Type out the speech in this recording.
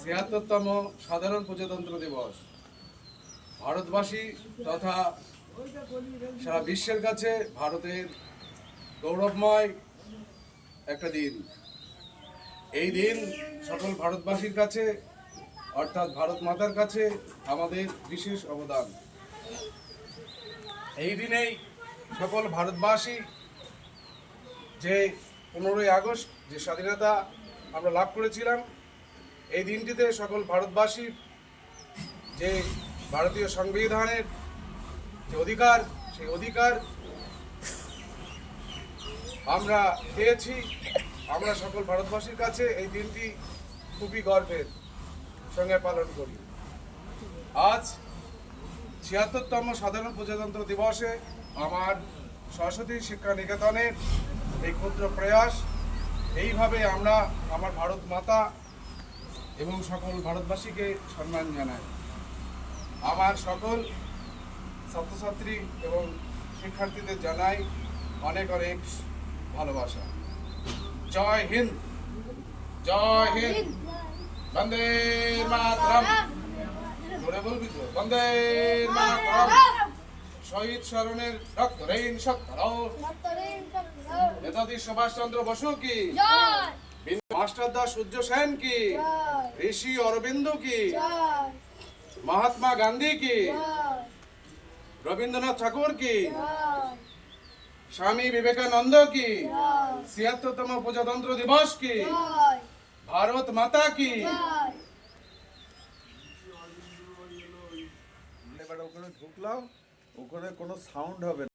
ছিয়াত্তরতম সাধারণ প্রজাতন্ত্র দিবস। ভারতবাসী তথা সারা বিশ্বের কাছে ভারতের গৌরবময় একটা দিন। এই দিন সকল ভারতবাসীর কাছে, অর্থাৎ ভারত মাতার কাছে আমাদের বিশেষ অবদান। এই দিনেই সকল ভারতবাসী যে পনেরোই আগস্ট যে স্বাধীনতা আমরা লাভ করেছিলাম এই দিনটিতে সকল ভারতবাসী যে ভারতীয় সংবিধানের যে অধিকার, সেই অধিকার আমরা পেয়েছি। আমরা সকল ভারতবাসীর কাছে এই দিনটি খুবই গর্বের সঙ্গে পালন করি। আজ ছিয়াত্তরতম সাধারণ প্রজাতন্ত্র দিবসে আমার সরস্বতী শিক্ষা নিকেতনের এই ক্ষুদ্র প্রয়াস, এইভাবে আমরা আমার ভারত মাতা এবং সকল ভারতবাসীকে সম্মান জানাই। আমার সকল ছাত্রছাত্রী এবং শিক্ষার্থীদের জানাই অনেক অনেক ভালোবাসা। জয় হিন্দ! জয় হিন্দ! বন্দে মাতরম! জোরে বলবি তো? বন্দে মাতরম! শহীদ স্মরণের রক্ত রেইন সত্তর নেতাজি সুভাষচন্দ্র বসু কি? জয়! মাস্টার দা সূর্য সেন কি? জয়! ঋষি অরবিন্দ কি মহাত্মা গান্ধী কি রবীন্দ্রনাথ ঠাকুর কি স্বামী বিবেকানন্দ কি ছিয়াত্তরতম প্রজাতন্ত্র দিবস কি ভারত মাতা কি ঢুকলাম ওখানে কোনো সাউন্ড হবে না।